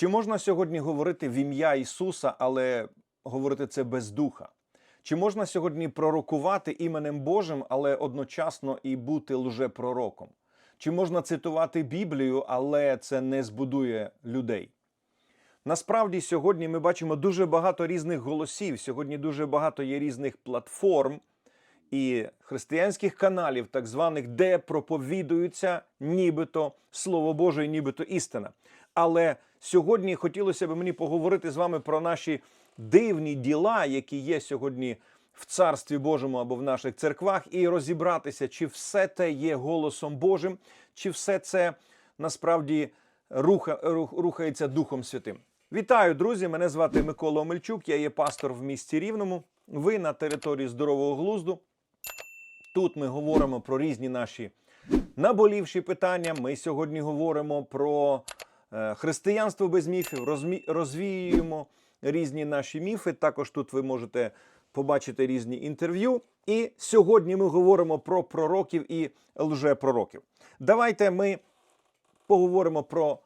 Чи можна сьогодні говорити в ім'я Ісуса, але говорити це без духа? Чи можна сьогодні пророкувати іменем Божим, але одночасно і бути лжепророком? Чи можна цитувати Біблію, але це не збудує людей? Насправді сьогодні ми бачимо дуже багато різних голосів. Сьогодні дуже багато є різних платформ і християнських каналів, так званих, де проповідується нібито Слово Боже, і нібито істина. Але сьогодні хотілося б мені поговорити з вами про наші дивні діла, які є сьогодні в Царстві Божому або в наших церквах, і розібратися, чи все те є голосом Божим, чи все це насправді руха, рух, рухається Духом Святим. Вітаю, друзі! Мене звати Микола Омельчук. Я є пастор в місті Рівному. Ви на території здорового глузду. Тут ми говоримо про різні наші наболівші питання. Ми сьогодні говоримо про християнство без міфів, розвіюємо різні наші міфи. Також тут ви можете побачити різні інтерв'ю. І сьогодні ми говоримо про пророків і лжепророків. Давайте ми поговоримо про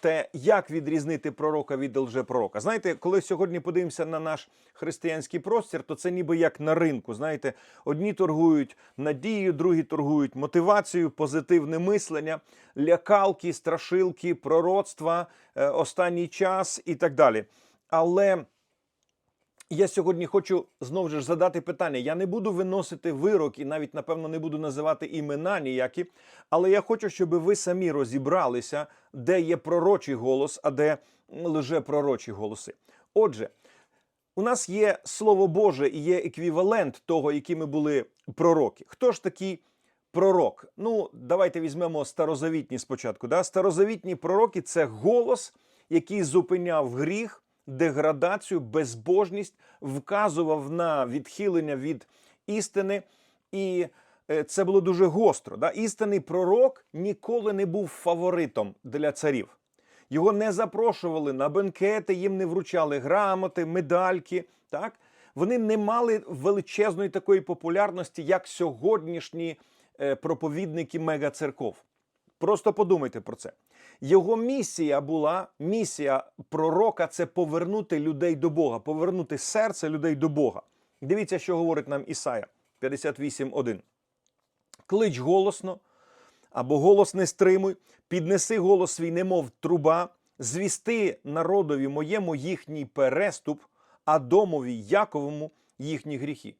те, як відрізнити пророка від лжепророка. Знаєте, коли сьогодні подивимося на наш християнський простір, то це ніби як на ринку. Знаєте, одні торгують надією, другі торгують мотивацією, позитивне мислення, лякалки, страшилки, пророцтва, е, останній час і так далі. Але я сьогодні хочу знову ж задати питання. Я не буду виносити вирок і навіть, напевно, не буду називати імена ніякі, але я хочу, щоб ви самі розібралися, де є пророчий голос, а де лжепророчі голоси. Отже, у нас є Слово Боже і є еквівалент того, якими були пророки. Хто ж такий пророк? Ну, давайте візьмемо старозавітні спочатку. Да? Старозавітні пророки це голос, який зупиняв гріх деградацію, безбожність, вказував на відхилення від істини, і е, це було дуже гостро. Да? Істинний пророк ніколи не був фаворитом для царів. Його не запрошували на бенкети, їм не вручали грамоти, медальки. Так? Вони не мали величезної такої популярності, як сьогоднішні е, проповідники мегацерков. Просто подумайте про це. Його місія була місія пророка це повернути людей до Бога, повернути серце людей до Бога. Дивіться, що говорить нам Ісая 58.1. Клич голосно, або голос не стримуй, піднеси голос свій, немов труба, звісти народові моєму їхній переступ, а домові Яковому їхні гріхи.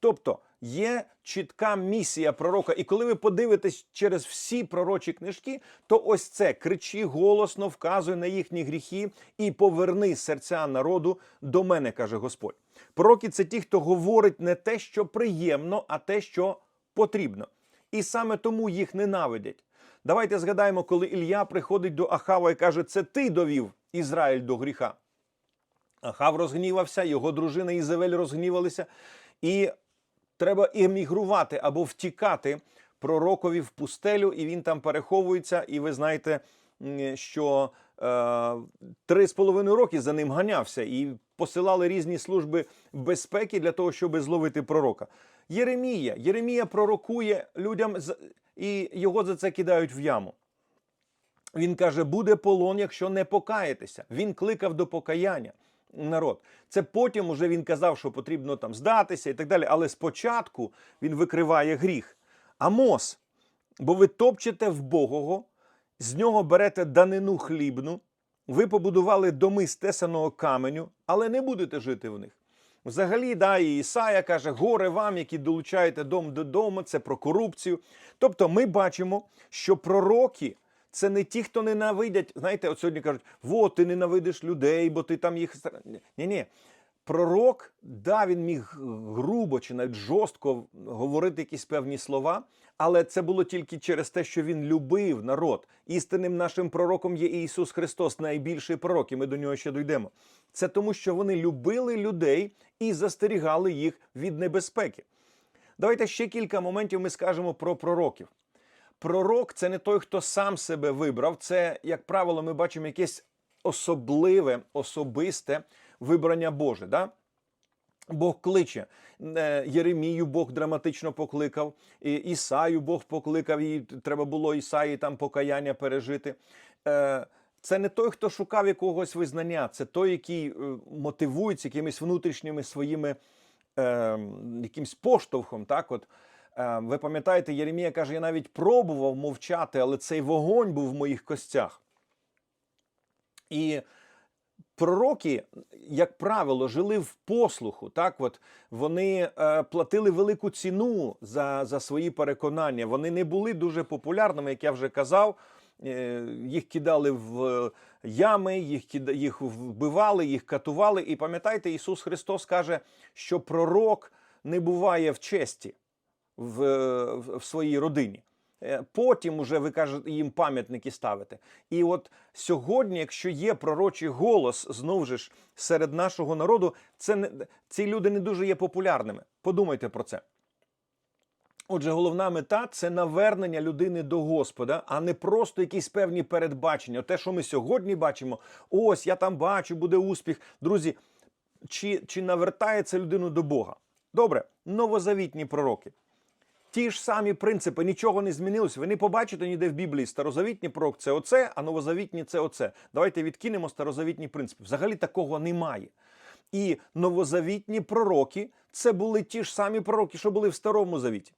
Тобто є чітка місія пророка. І коли ви подивитесь через всі пророчі книжки, то ось це кричи голосно, вказуй на їхні гріхи і поверни серця народу до мене, каже Господь. Пророки це ті, хто говорить не те, що приємно, а те, що потрібно. І саме тому їх ненавидять. Давайте згадаємо, коли Ілля приходить до Ахава і каже: Це ти довів Ізраїль до гріха. Ахав розгнівався, його дружина Ізавель розгнівалися, і треба емігрувати або втікати пророкові в пустелю, і він там переховується. І ви знаєте, що е, три з половиною роки за ним ганявся, і посилали різні служби безпеки для того, щоб зловити пророка. Єремія. Єремія пророкує людям, і його за це кидають в яму. Він каже: буде полон, якщо не покаєтеся. Він кликав до покаяння народ. Це потім уже він казав, що потрібно там здатися і так далі. Але спочатку він викриває гріх. Амос, бо ви топчете в Богого, з нього берете данину хлібну, ви побудували доми з тесаного каменю, але не будете жити в них. Взагалі, да, і Ісая каже, горе вам, які долучаєте дом до дому, це про корупцію. Тобто ми бачимо, що пророки це не ті, хто ненавидять. Знаєте, от сьогодні кажуть, во, ти ненавидиш людей, бо ти там їх. Ні, ні. Пророк, да, він міг грубо чи навіть жорстко говорити якісь певні слова, але це було тільки через те, що він любив народ. Істинним нашим пророком є Ісус Христос, найбільший пророк, і ми до нього ще дійдемо. Це тому, що вони любили людей і застерігали їх від небезпеки. Давайте ще кілька моментів ми скажемо про пророків. Пророк це не той, хто сам себе вибрав. Це, як правило, ми бачимо якесь особливе, особисте вибрання Боже. Да? Бог кличе. Е, Єремію Бог драматично покликав, і Ісаю Бог покликав, і треба було Ісаї там покаяння пережити. Е, Це не той, хто шукав якогось визнання, це той, який е, мотивується якимись внутрішніми своїми е, якимсь поштовхом. Так, от ви пам'ятаєте, Єремія каже: я навіть пробував мовчати, але цей вогонь був в моїх костях. І пророки, як правило, жили в послуху. Так, от вони е, платили велику ціну за, за свої переконання. Вони не були дуже популярними, як я вже казав. Е, їх кидали в ями, їх їх вбивали, їх катували. І пам'ятаєте, Ісус Христос каже, що пророк не буває в честі в, в, в своїй родині. Е, Потім уже ви кажете, їм пам'ятники ставите. І от сьогодні, якщо є пророчий голос знову ж серед нашого народу, це не ці люди не дуже є популярними. Подумайте про це. Отже, головна мета це навернення людини до Господа, а не просто якісь певні передбачення. Те, що ми сьогодні бачимо, ось я там бачу, буде успіх. Друзі, чи, чи навертає людину до Бога? Добре, новозавітні пророки. Ті ж самі принципи, нічого не змінилось. Ви не побачите ніде в Біблії старозавітній пророк це оце, а новозавітні це оце. Давайте відкинемо старозавітні принципи. Взагалі такого немає. І новозавітні пророки це були ті ж самі пророки, що були в Старому Завіті.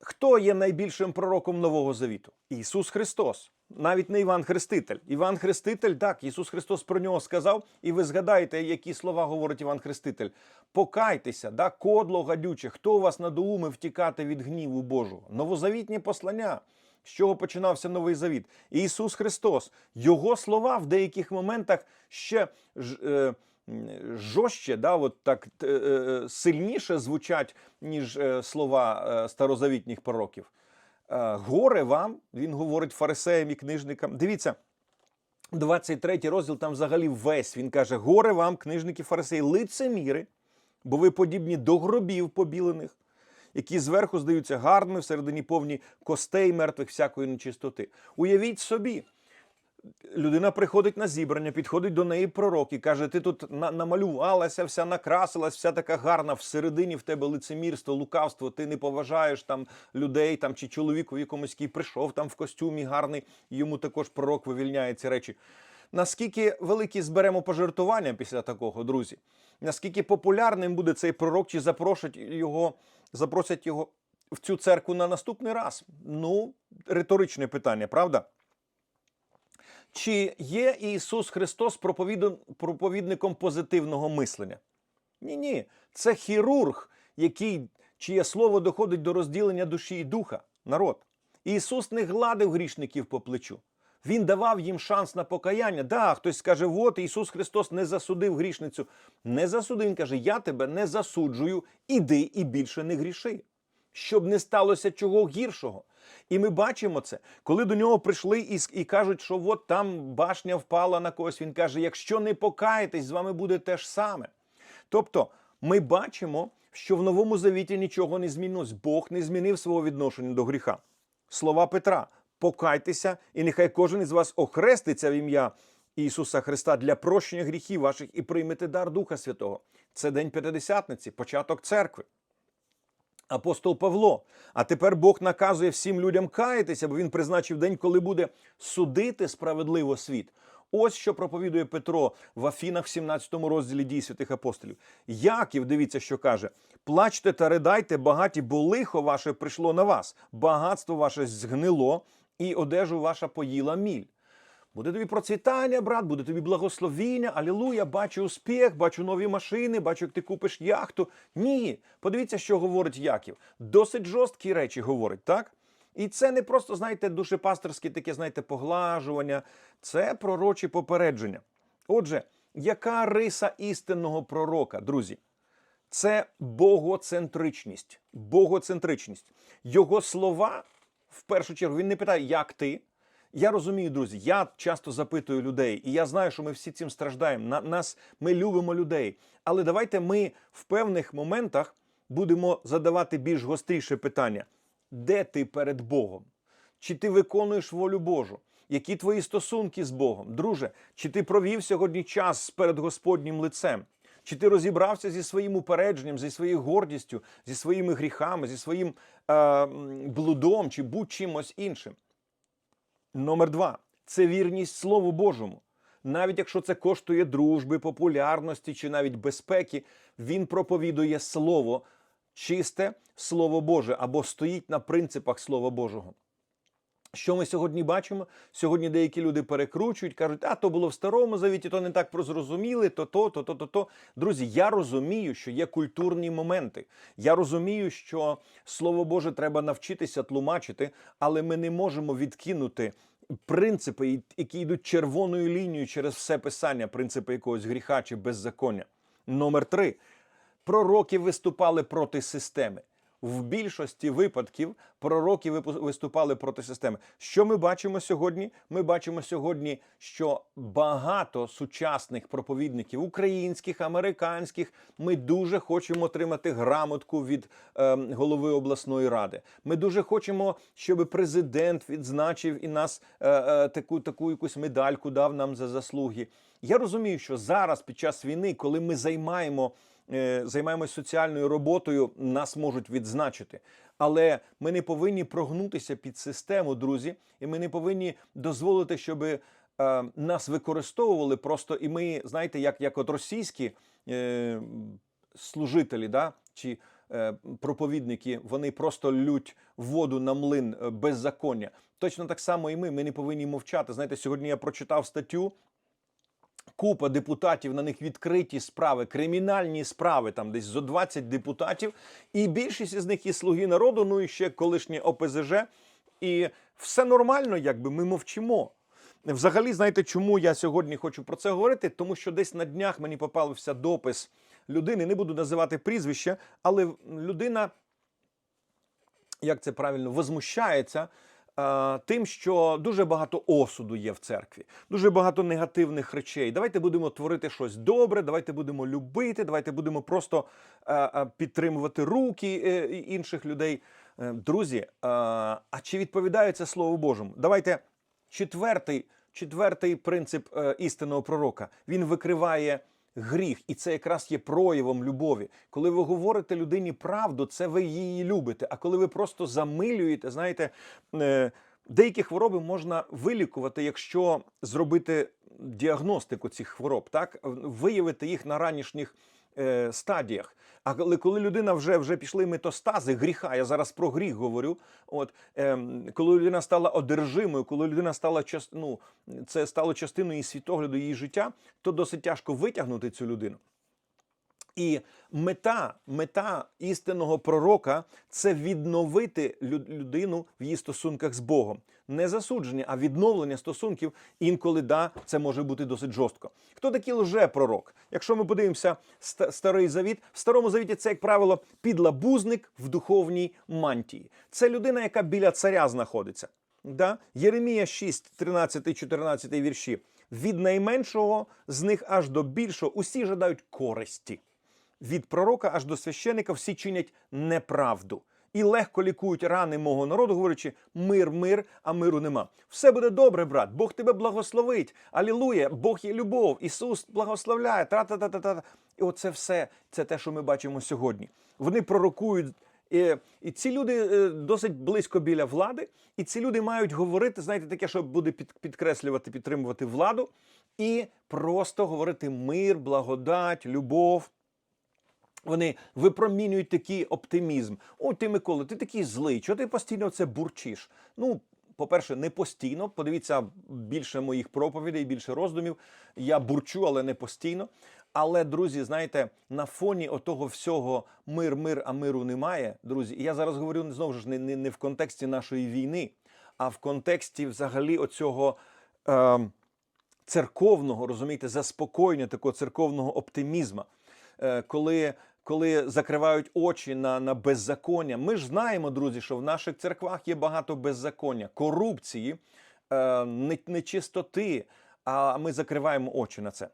Хто є найбільшим пророком Нового Завіту? Ісус Христос. Навіть не Іван Хреститель. Іван Хреститель, так, Ісус Христос про нього сказав, і ви згадаєте, які слова говорить Іван Хреститель. Покайтеся, да, кодло гадюче, хто вас надоумив втікати від гніву Божого? Новозавітні послання. З чого починався новий завіт? Ісус Христос. Його слова в деяких моментах ще е, жорстче, да, от так е, е, сильніше звучать, ніж е, слова е, старозавітніх пророків. Е, горе вам, він говорить фарисеям і книжникам. Дивіться, 23 розділ там взагалі весь. Він каже: горе вам, книжники фарисеї, лицеміри, бо ви подібні до гробів побілених, які зверху здаються гарними, всередині повні костей мертвих всякої нечистоти. Уявіть собі, людина приходить на зібрання, підходить до неї пророк і каже: Ти тут на- намалювалася, вся накрасилась, вся така гарна, всередині в тебе лицемірство, лукавство, ти не поважаєш там людей там, чи чоловіку якомусь який прийшов там в костюмі гарний, йому також пророк вивільняє ці речі. Наскільки великі зберемо пожертвування після такого, друзі? Наскільки популярним буде цей пророк, чи запросять його, запросять його в цю церкву на наступний раз? Ну, риторичне питання, правда? Чи є Ісус Христос проповідником позитивного мислення? Ні, ні. Це хірург, який, чиє слово доходить до розділення душі і духа, народ. Ісус не гладив грішників по плечу. Він давав їм шанс на покаяння. Да, хтось скаже, от Ісус Христос не засудив грішницю. Не засудив. Він каже: Я тебе не засуджую, іди і більше не гріши щоб не сталося чого гіршого. І ми бачимо це, коли до нього прийшли і, і кажуть, що от там башня впала на когось. Він каже: якщо не покаєтесь, з вами буде те ж саме. Тобто, ми бачимо, що в новому завіті нічого не змінилось. Бог не змінив свого відношення до гріха. Слова Петра: покайтеся, і нехай кожен із вас охреститься в ім'я Ісуса Христа для прощення гріхів ваших і приймете дар Духа Святого. Це день П'ятидесятниці, початок церкви. Апостол Павло. А тепер Бог наказує всім людям каятися, бо він призначив день, коли буде судити справедливо світ. Ось що проповідує Петро в Афінах в 17 розділі дій святих апостолів. Яків, дивіться, що каже: плачте та ридайте, багаті, бо лихо ваше прийшло на вас, багатство ваше згнило, і одежу ваша поїла міль. Буде тобі процвітання, брат, буде тобі благословіння, алілуя, бачу успіх, бачу нові машини, бачу, як ти купиш яхту. Ні, подивіться, що говорить Яків. Досить жорсткі речі говорить, так? І це не просто, знаєте, душепасторське таке, знаєте, поглажування, це пророчі попередження. Отже, яка риса істинного пророка, друзі? Це богоцентричність. Богоцентричність. Його слова, в першу чергу, він не питає, як ти. Я розумію, друзі, я часто запитую людей, і я знаю, що ми всі цим страждаємо. На нас ми любимо людей. Але давайте ми в певних моментах будемо задавати більш гостріше питання: де ти перед Богом? Чи ти виконуєш волю Божу? Які твої стосунки з Богом? Друже, чи ти провів сьогодні час перед Господнім лицем? Чи ти розібрався зі своїм упередженням, зі своєю гордістю, зі своїми гріхами, зі своїм е, блудом чи будь-чимось іншим? Номер два це вірність Слову Божому. Навіть якщо це коштує дружби, популярності чи навіть безпеки, він проповідує Слово, чисте Слово Боже або стоїть на принципах Слова Божого. Що ми сьогодні бачимо? Сьогодні деякі люди перекручують, кажуть, а то було в старому завіті, то не так прозрозуміли, то то, то, то, то, то. Друзі, я розумію, що є культурні моменти. Я розумію, що Слово Боже треба навчитися тлумачити, але ми не можемо відкинути принципи, які йдуть червоною лінією через все писання, принципи якогось гріха чи беззаконня. Номер три. Пророки виступали проти системи. В більшості випадків пророки виступали проти системи. Що ми бачимо сьогодні? Ми бачимо сьогодні, що багато сучасних проповідників українських, американських, ми дуже хочемо отримати грамотку від е, голови обласної ради. Ми дуже хочемо, щоб президент відзначив і нас е, е, таку, таку якусь медальку дав нам за заслуги. Я розумію, що зараз, під час війни, коли ми займаємо займаємось соціальною роботою, нас можуть відзначити. Але ми не повинні прогнутися під систему, друзі, і ми не повинні дозволити, щоб е, нас використовували просто. І ми, знаєте, як, як от російські е, служителі, да, чи е, проповідники, вони просто лють воду на млин е, беззаконня. Точно так само і ми. Ми не повинні мовчати. Знаєте, сьогодні я прочитав статтю купа депутатів, на них відкриті справи, кримінальні справи, там десь зо 20 депутатів, і більшість із них і слуги народу, ну і ще колишнє ОПЗЖ. І все нормально, якби ми мовчимо. Взагалі, знаєте, чому я сьогодні хочу про це говорити? Тому що десь на днях мені попався допис людини, не буду називати прізвище, але людина, як це правильно, возмущається тим, що дуже багато осуду є в церкві, дуже багато негативних речей. Давайте будемо творити щось добре, давайте будемо любити, давайте будемо просто е, е, підтримувати руки е, інших людей. Е, Друзі, е, а чи відповідає це Слову Божому? Давайте четвертий, четвертий принцип е, істинного пророка. Він викриває гріх, і це якраз є проявом любові. Коли ви говорите людині правду, це ви її любите. А коли ви просто замилюєте, знаєте, е, деякі хвороби можна вилікувати, якщо зробити діагностику цих хвороб, так виявити їх на ранішніх е, стадіях. А коли, людина вже вже пішли метастази гріха, я зараз про гріх говорю. От е, коли людина стала одержимою, коли людина стала ну, це стало частиною її світогляду її життя, то досить тяжко витягнути цю людину. І мета, мета істинного пророка це відновити людину в її стосунках з Богом. Не засудження, а відновлення стосунків. Інколи да, це може бути досить жорстко. Хто такий лже-пророк? Якщо ми подивимося ста- старий завіт, в старому завіті це, як правило, підлабузник в духовній мантії. Це людина, яка біля царя знаходиться. Да? Єремія 6, 13, 14 вірші. Від найменшого з них аж до більшого усі жадають користі. Від пророка аж до священика всі чинять неправду і легко лікують рани мого народу, говорячи мир, мир, а миру нема. Все буде добре, брат. Бог тебе благословить. Алілуя, Бог є любов, Ісус благословляє. Та-та-та-та-та. І оце все це те, що ми бачимо сьогодні. Вони пророкують. І, і ці люди е, досить близько біля влади, і ці люди мають говорити, знаєте, таке, що буде під, підкреслювати, підтримувати владу, і просто говорити мир, благодать, любов. Вони випромінюють такий оптимізм. О, ти, Микола, ти такий злий, чого ти постійно це бурчиш? Ну, по-перше, не постійно. Подивіться більше моїх проповідей, більше роздумів. Я бурчу, але не постійно. Але, друзі, знаєте, на фоні отого всього мир, мир, а миру немає. Друзі, я зараз говорю знову ж не, не, не в контексті нашої війни, а в контексті взагалі оцього. Е, церковного, розумієте, заспокоєння такого церковного оптимізму, Е, коли, коли закривають очі на, на беззаконня. Ми ж знаємо, друзі, що в наших церквах є багато беззаконня, корупції, е, нечистоти, а ми закриваємо очі на це.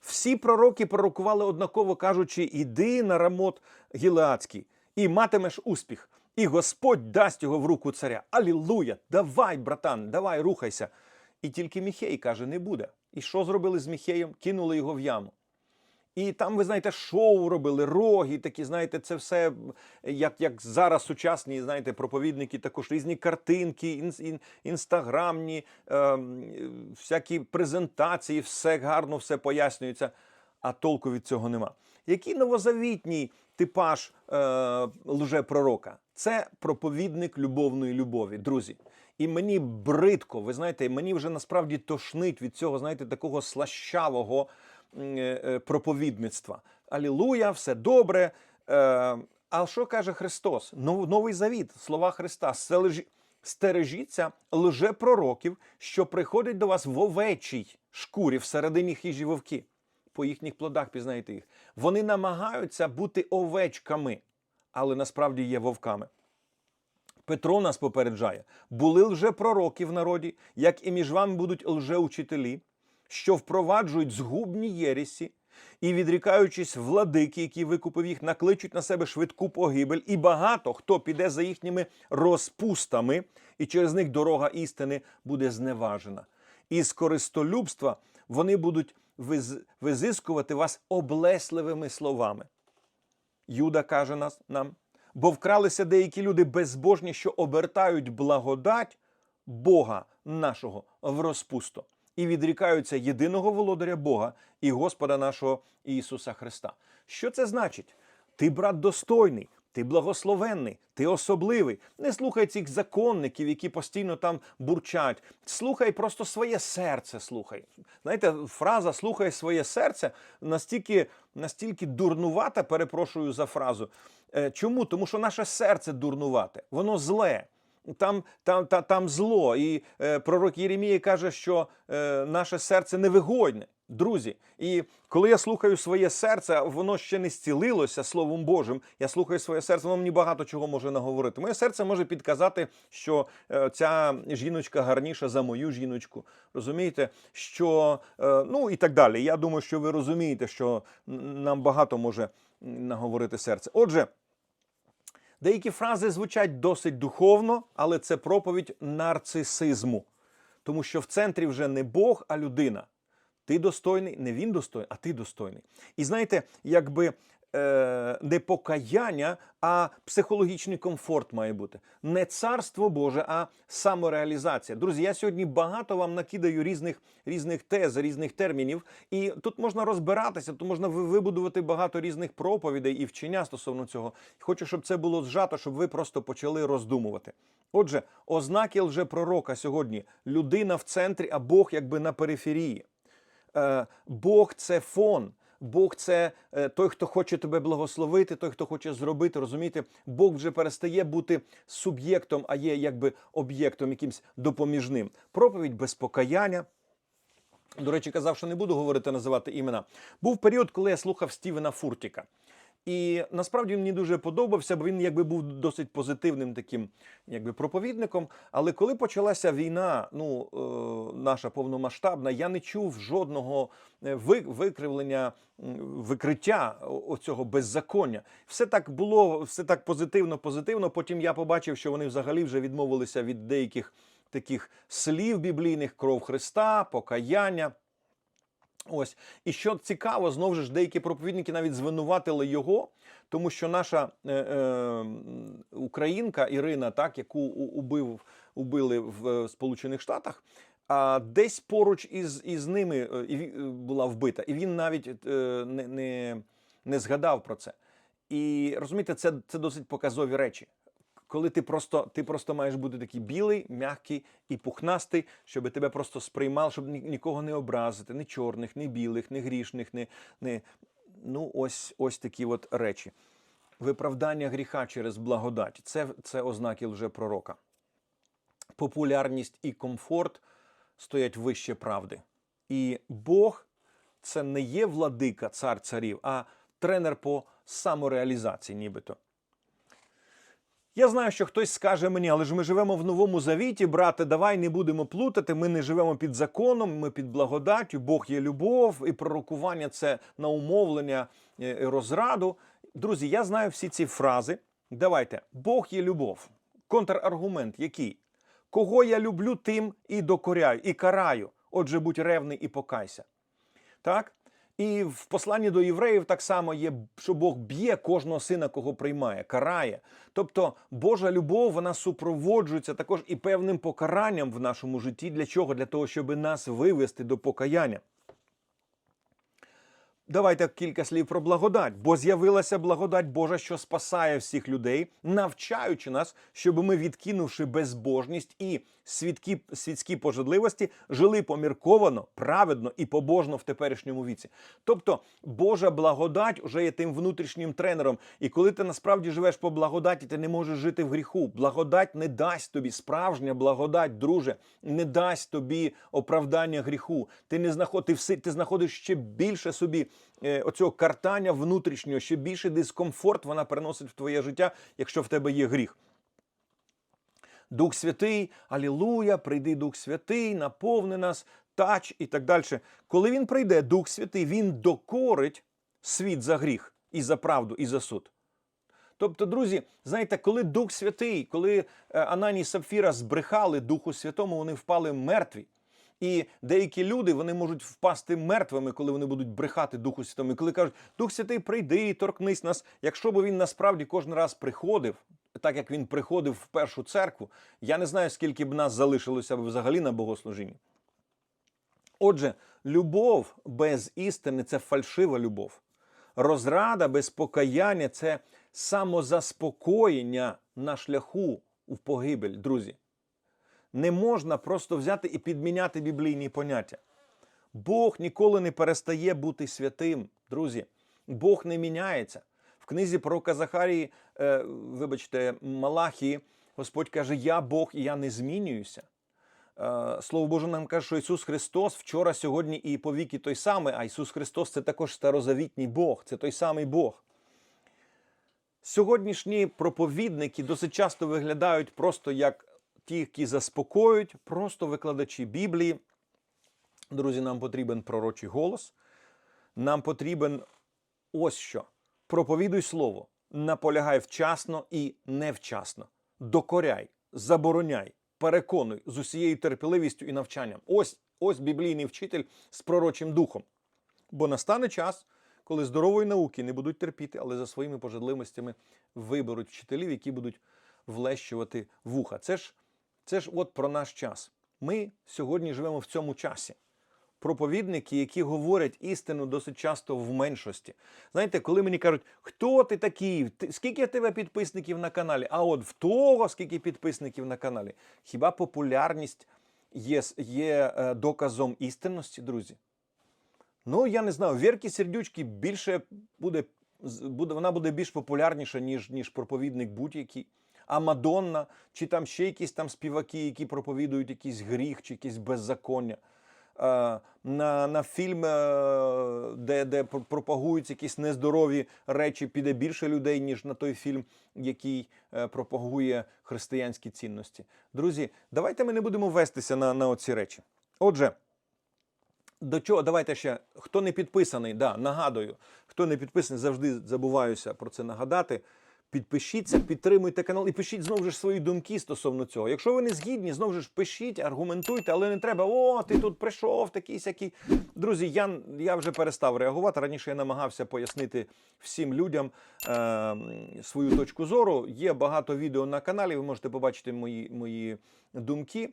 Всі пророки пророкували однаково, кажучи: іди на рамот Гілеадський і матимеш успіх, і Господь дасть його в руку царя. Алілуя! Давай, братан, давай, рухайся. І тільки Міхей каже, не буде. І що зробили з Міхеєм? Кинули його в яму. І там, ви знаєте, шоу робили, роги, такі, знаєте, це все як, як зараз сучасні, знаєте, проповідники, також різні картинки, ін, ін, інстаграмні, е, всякі презентації, все гарно, все пояснюється, а толку від цього нема. Який новозавітній типаж е, лжепророка? Це проповідник любовної любові, друзі. І мені бридко, ви знаєте, мені вже насправді тошнить від цього, знаєте, такого слащавого проповідництва. Алілуя, все добре. Е, а що каже Христос? Новий завіт, слова Христа. «Стележі- Стережіться лжепророків, що приходять до вас в овечій шкурі всередині хижі вовки. По їхніх плодах пізнаєте їх. Вони намагаються бути овечками, але насправді є вовками. Петро нас попереджає: були лжепророки в народі, як і між вами будуть лжеучителі, що впроваджують згубні єрісі і, відрікаючись владики, які викупив їх, накличуть на себе швидку погибель, і багато хто піде за їхніми розпустами, і через них дорога істини буде зневажена. І з користолюбства вони будуть виз- визискувати вас облесливими словами. Юда каже нас, нам, бо вкралися деякі люди безбожні, що обертають благодать Бога нашого в розпусто і відрікаються єдиного володаря Бога і Господа нашого Ісуса Христа. Що це значить? Ти, брат, достойний, ти благословенний, ти особливий. Не слухай цих законників, які постійно там бурчать. Слухай просто своє серце. Слухай. Знаєте, фраза слухай своє серце настільки, настільки дурнувата, перепрошую за фразу. Е, Чому? Тому що наше серце дурнувате, воно зле. Там, там, та, там зло. І е, пророк Єремія каже, що е, наше серце невигодне. Друзі, і коли я слухаю своє серце, воно ще не зцілилося Словом Божим. Я слухаю своє серце, воно мені багато чого може наговорити. Моє серце може підказати, що е, ця жіночка гарніша за мою жіночку. Розумієте, що е, ну і так далі. Я думаю, що ви розумієте, що нам багато може наговорити серце. Отже. Деякі фрази звучать досить духовно, але це проповідь нарцисизму. Тому що в центрі вже не Бог, а людина. Ти достойний, не він достойний, а ти достойний. І знаєте, якби е, не покаяння, а психологічний комфорт має бути. Не царство Боже, а самореалізація. Друзі, я сьогодні багато вам накидаю різних, різних тез, різних термінів. І тут можна розбиратися, тут можна вибудувати багато різних проповідей і вчення стосовно цього. Хочу, щоб це було зжато, щоб ви просто почали роздумувати. Отже, ознаки лжепророка сьогодні людина в центрі, а Бог якби на периферії. Е, Бог це фон. Бог це е, той, хто хоче тебе благословити, той, хто хоче зробити. Розумієте, Бог вже перестає бути суб'єктом, а є якби об'єктом, якимсь допоміжним. Проповідь без покаяння. До речі, казав, що не буду говорити, називати імена. Був період, коли я слухав Стівена Фуртіка. І насправді він мені дуже подобався, бо він якби був досить позитивним таким якби проповідником. Але коли почалася війна, ну е, наша повномасштабна, я не чув жодного е, викривлення, викриття оцього беззаконня. Все так було, все так позитивно, позитивно. Потім я побачив, що вони взагалі вже відмовилися від деяких таких слів біблійних: кров Христа, покаяння. Ось і що цікаво, знову ж деякі проповідники навіть звинуватили його, тому що наша е, е, українка Ірина, так яку убив, убили в е, Сполучених Штатах, а десь поруч із, із ними е, е, була вбита, і він навіть е, не, не, не згадав про це. І розумієте, це, це досить показові речі. Коли ти просто, ти просто маєш бути такий білий, м'який і пухнастий, щоб тебе просто сприймали, щоб ні- нікого не образити, ні чорних, ні білих, ні грішних, ні, ні... ну ось, ось такі от речі. Виправдання гріха через благодать це, це ознаки лжепророка. Популярність і комфорт стоять вище правди. І Бог це не є владика, цар царів, а тренер по самореалізації, нібито. Я знаю, що хтось скаже мені, але ж ми живемо в новому завіті, брате, давай не будемо плутати. Ми не живемо під законом, ми під благодаттю, Бог є любов, і пророкування це наумовлення е, розраду. Друзі, я знаю всі ці фрази. Давайте, Бог є любов. Контраргумент який? Кого я люблю, тим і докоряю, і караю. Отже, будь ревний і покайся. Так? І в посланні до євреїв так само є, що Бог б'є кожного сина, кого приймає, карає. Тобто Божа любов вона супроводжується також і певним покаранням в нашому житті. Для чого? Для того, щоб нас вивести до покаяння. Давайте кілька слів про благодать, бо з'явилася благодать Божа, що спасає всіх людей, навчаючи нас, щоб ми, відкинувши безбожність і свідкі, світські пожадливості, жили помірковано, праведно і побожно в теперішньому віці. Тобто Божа благодать вже є тим внутрішнім тренером. І коли ти насправді живеш по благодаті, ти не можеш жити в гріху. Благодать не дасть тобі справжня благодать, друже, не дасть тобі оправдання гріху. Ти не знаход, все, ти знаходиш ще більше собі е, оцього картання внутрішнього, ще більше дискомфорт вона приносить в твоє життя, якщо в тебе є гріх. Дух Святий, Алілуя, прийди Дух Святий, наповни нас, тач і так далі. Коли він прийде, Дух Святий, він докорить світ за гріх і за правду, і за суд. Тобто, друзі, знаєте, коли Дух Святий, коли е, Анані і Сапфіра збрехали Духу Святому, вони впали мертві. І деякі люди вони можуть впасти мертвими, коли вони будуть брехати Духу Святому. І коли кажуть, Дух Святий, прийди, торкнись нас. Якщо б він насправді кожен раз приходив, так як він приходив в першу церкву, я не знаю, скільки б нас залишилося б взагалі на богослужінні. Отже, любов без істини це фальшива любов. Розрада без покаяння це самозаспокоєння на шляху в погибель, друзі. Не можна просто взяти і підміняти біблійні поняття. Бог ніколи не перестає бути святим, друзі. Бог не міняється. В книзі пророка Захарії, е, вибачте, Малахії, Господь каже: Я Бог і я не змінююся. Е, Слово Боже нам каже, що Ісус Христос вчора, сьогодні і повіки той самий, а Ісус Христос це також старозавітній Бог, це той самий Бог. Сьогоднішні проповідники досить часто виглядають просто як ті, які заспокоюють, просто викладачі Біблії. Друзі, нам потрібен пророчий голос. Нам потрібен ось що. Проповідуй слово, наполягай вчасно і невчасно. Докоряй, забороняй, переконуй з усією терпеливістю і навчанням. Ось ось біблійний вчитель з пророчим духом. Бо настане час, коли здорової науки не будуть терпіти, але за своїми пожадливостями виберуть вчителів, які будуть влещувати вуха. Це ж, це ж от про наш час. Ми сьогодні живемо в цьому часі. Проповідники, які говорять істину досить часто в меншості. Знаєте, коли мені кажуть, хто ти такий, скільки в тебе підписників на каналі, а от в того скільки підписників на каналі. Хіба популярність є, є е, доказом істинності, друзі? Ну, я не знаю, Вірки Сердючки більше буде, буде, вона буде більш популярніша, ніж, ніж проповідник будь-який. А Мадонна, чи там ще якісь там співаки, які проповідують якийсь гріх чи якесь беззаконня. Е, На, на фільм, е, де, де пр- пропагуються якісь нездорові речі, піде більше людей, ніж на той фільм, який е, пропагує християнські цінності. Друзі, давайте ми не будемо вестися на, на оці речі. Отже, до чого давайте ще хто не підписаний, да, нагадую, хто не підписаний, завжди забуваюся про це нагадати. Підпишіться, підтримуйте канал і пишіть знову ж свої думки стосовно цього. Якщо ви не згідні, знову ж пишіть, аргументуйте, але не треба. О, ти тут прийшов, такий сякий. Друзі, я, я вже перестав реагувати. Раніше я намагався пояснити всім людям е, свою точку зору. Є багато відео на каналі. Ви можете побачити мої, мої думки.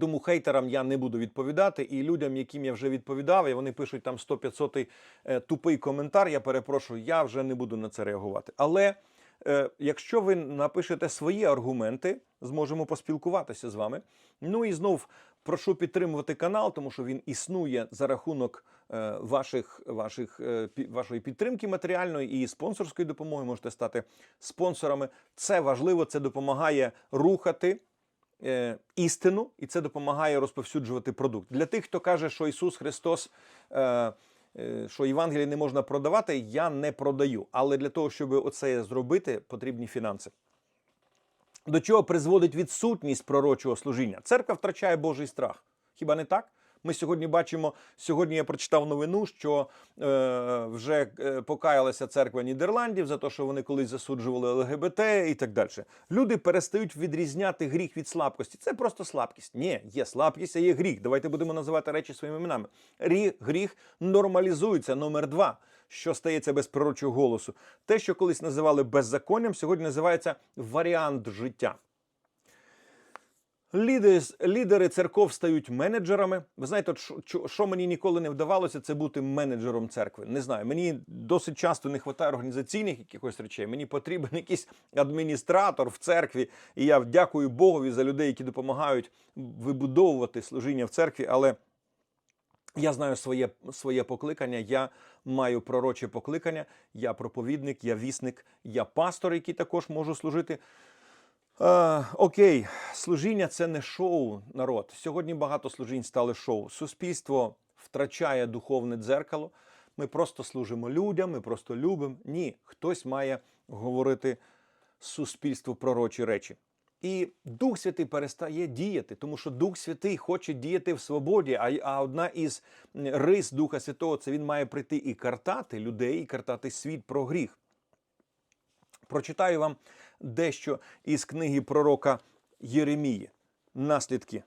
Тому хейтерам я не буду відповідати, і людям, яким я вже відповідав, і вони пишуть там 100-500 е, тупий коментар. Я перепрошую, я вже не буду на це реагувати. Але е, якщо ви напишете свої аргументи, зможемо поспілкуватися з вами. Ну і знов прошу підтримувати канал, тому що він існує за рахунок е, ваших, ваших, е, вашої підтримки матеріальної і спонсорської допомоги. Можете стати спонсорами. Це важливо, це допомагає рухати е, істину, і це допомагає розповсюджувати продукт. Для тих, хто каже, що Ісус Христос, е, е, що Євангелії не можна продавати, я не продаю. Але для того, щоб оце зробити, потрібні фінанси. До чого призводить відсутність пророчого служіння? Церква втрачає Божий страх. Хіба не так? Ми сьогодні бачимо. Сьогодні я прочитав новину, що е, вже е, покаялася церква Нідерландів за те, що вони колись засуджували ЛГБТ і так далі. Люди перестають відрізняти гріх від слабкості. Це просто слабкість. Ні, є слабкість, а є гріх. Давайте будемо називати речі своїми іменами. Рі- Гріх нормалізується. Номер два. Що стається без пророчого голосу? Те, що колись називали беззаконням, сьогодні називається варіант життя. Лідери, лідери церков стають менеджерами. Ви знаєте, що, мені ніколи не вдавалося, це бути менеджером церкви. Не знаю, мені досить часто не вистачає організаційних якихось речей. Мені потрібен якийсь адміністратор в церкві. І я дякую Богові за людей, які допомагають вибудовувати служіння в церкві. Але я знаю своє, своє покликання. Я маю пророче покликання. Я проповідник, я вісник, я пастор, який також можу служити. Е, окей, служіння це не шоу, народ. Сьогодні багато служінь стали шоу. Суспільство втрачає духовне дзеркало. Ми просто служимо людям, ми просто любимо. Ні, хтось має говорити суспільству пророчі речі. І Дух Святий перестає діяти, тому що Дух Святий хоче діяти в свободі. А, а одна із рис Духа Святого це він має прийти і картати людей, і картати світ про гріх. Прочитаю вам дещо із книги пророка Єремії. Наслідки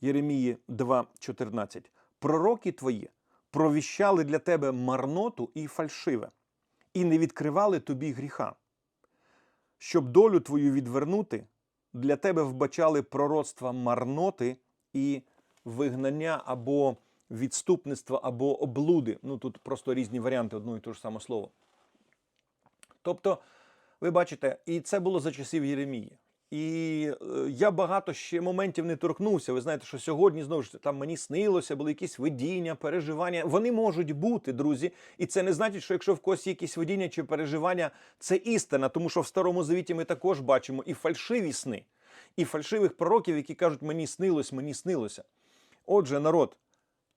Єремії 2.14. Пророки твої провіщали для тебе марноту і фальшиве, і не відкривали тобі гріха. Щоб долю твою відвернути, для тебе вбачали пророцтва марноти і вигнання або відступництва, або облуди. Ну тут просто різні варіанти одного і того ж самого слова. Тобто, ви бачите, і це було за часів Єремії. І е, я багато ще моментів не торкнувся. Ви знаєте, що сьогодні знову ж там мені снилося, були якісь видіння, переживання. Вони можуть бути, друзі. І це не значить, що якщо в когось є якісь видіння чи переживання, це істина, тому що в старому завіті ми також бачимо і фальшиві сни, і фальшивих пророків, які кажуть, мені снилось, мені снилося. Отже, народ,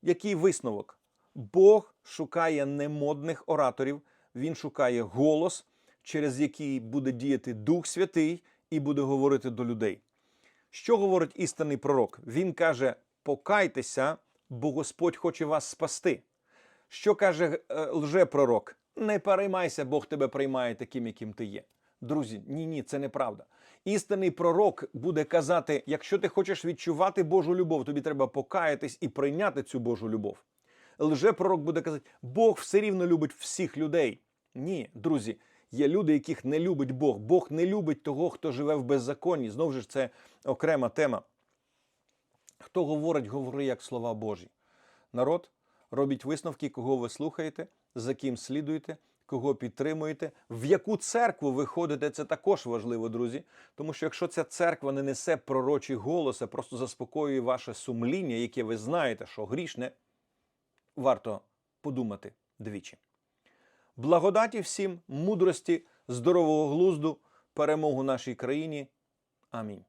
який висновок? Бог шукає не модних ораторів, він шукає голос, через який буде діяти Дух Святий і буде говорити до людей. Що говорить істинний пророк? Він каже: покайтеся, бо Господь хоче вас спасти. Що каже е, лжепророк? Не переймайся, Бог тебе приймає таким, яким ти є. Друзі, ні, ні, це неправда. Істинний пророк буде казати: якщо ти хочеш відчувати Божу любов, тобі треба покаятись і прийняти цю Божу любов. Лжепророк буде казати, Бог все рівно любить всіх людей. Ні, друзі, є люди, яких не любить Бог. Бог не любить того, хто живе в беззаконні. Знову ж це окрема тема. Хто говорить, говори як слова Божі. Народ, робіть висновки, кого ви слухаєте, за ким слідуєте, кого підтримуєте, в яку церкву ви ходите, це також важливо, друзі. Тому що якщо ця церква не несе пророчий голос, а просто заспокоює ваше сумління, яке ви знаєте, що грішне, варто подумати двічі. Благодаті всім, мудрості, здорового глузду, перемогу нашій країні. Амінь.